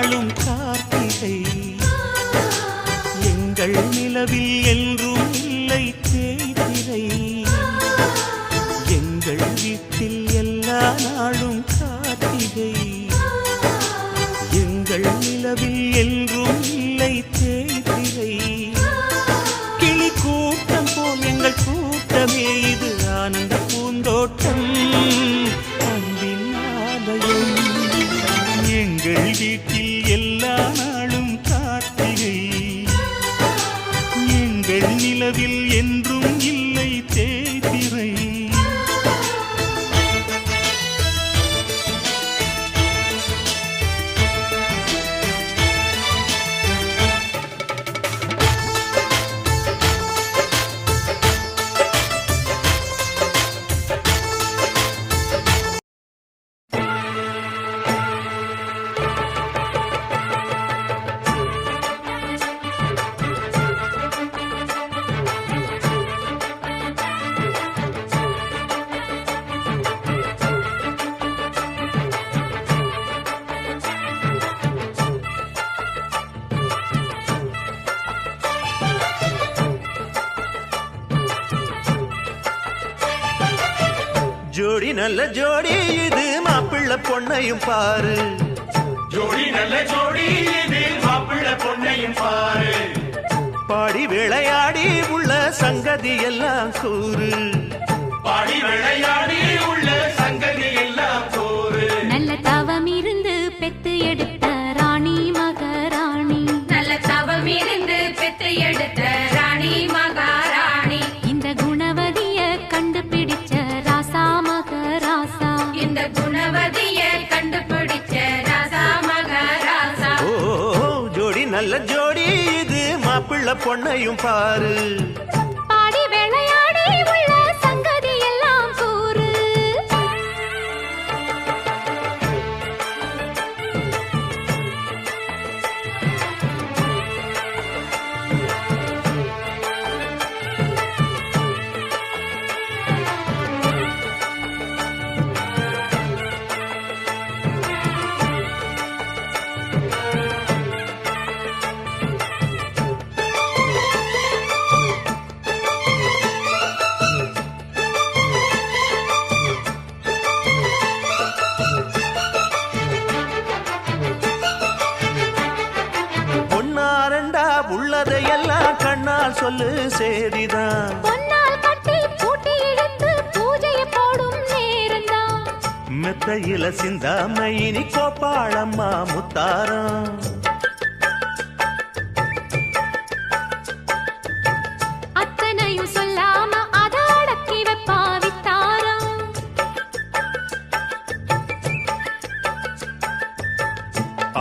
எல்லா நாளும் கார்த்திகை. எங்கள் நிலவில் என்றும் ஜோடி நல்ல ஜோடி இது மாப்பிள்ளை பொண்ணையும் பாரு. ஜோடி நல்ல ஜோடி இது மாப்பிள்ளை பொண்ணையும் பாரு. பாடி விளையாடி உள்ள சங்கதி எல்லாம் கூறு. பாடி விளையாடி கண்டுபிடிச்ச ராசா மகாராசா ஓ ஜோடி நல்ல ஜோடி இது. மாப்பிள்ள பொண்ணையும் பாரு. சொல்லு சேதிதான் மெத்தையில சிந்தாம இனி கோப்பாளம்மா முத்தாரம். அத்தனையும் சொல்லாம அத அடக்கி வைப்பா வித்தாரம்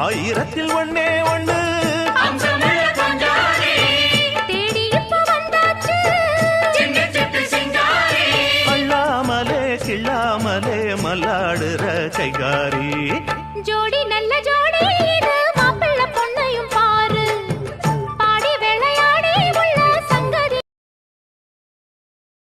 ஆயிரத்தில் ஒண்ணே ஒண்ணு